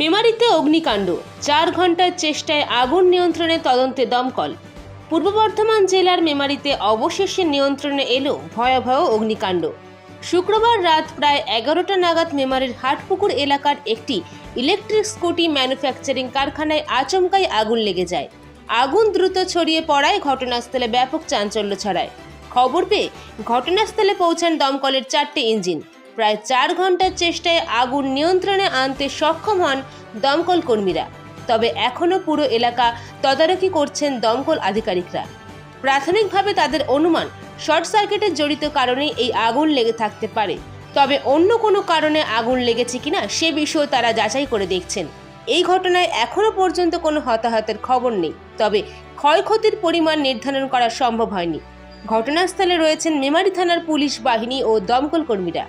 মেমারিতে অগ্নিকাণ্ড। চার ঘণ্টার চেষ্টায় আগুন নিয়ন্ত্রণে তদন্তে দমকল। পূর্ব বর্ধমান জেলার মেমারিতে অবশেষে নিয়ন্ত্রণে এলো ভয়াবহ অগ্নিকাণ্ড। শুক্রবার রাত প্রায় এগারোটা নাগাদ মেমারির হাটপুকুর এলাকার একটি ইলেকট্রিক স্কুটি ম্যানুফ্যাকচারিং কারখানায় আচমকাই আগুন লেগে যায়। আগুন দ্রুত ছড়িয়ে পড়ায় ঘটনাস্থলে ব্যাপক চাঞ্চল্য ছড়ায়। খবর পেয়ে ঘটনাস্থলে পৌঁছান দমকলের চারটে ইঞ্জিন। প্রায় চার ঘণ্টার চেষ্টায় আগুন নিয়ন্ত্রণে আনতে সক্ষম হন দমকল কর্মীরা। তবে এখনও পুরো এলাকা তদারকি করছেন দমকল আধিকারিকরা। প্রাথমিকভাবে তাদের অনুমান, শর্ট সার্কিটের জড়িত কারণেই এই আগুন লেগে থাকতে পারে। তবে অন্য কোনো কারণে আগুন লেগেছে কিনা সে বিষয়েও তারা যাচাই করে দেখছেন। এই ঘটনায় এখনও পর্যন্ত কোনো হতাহতের খবর নেই। তবে ক্ষয়ক্ষতির পরিমাণ নির্ধারণ করা সম্ভব হয়নি। ঘটনাস্থলে রয়েছেন মেমারি থানার পুলিশ বাহিনী ও দমকল কর্মীরা।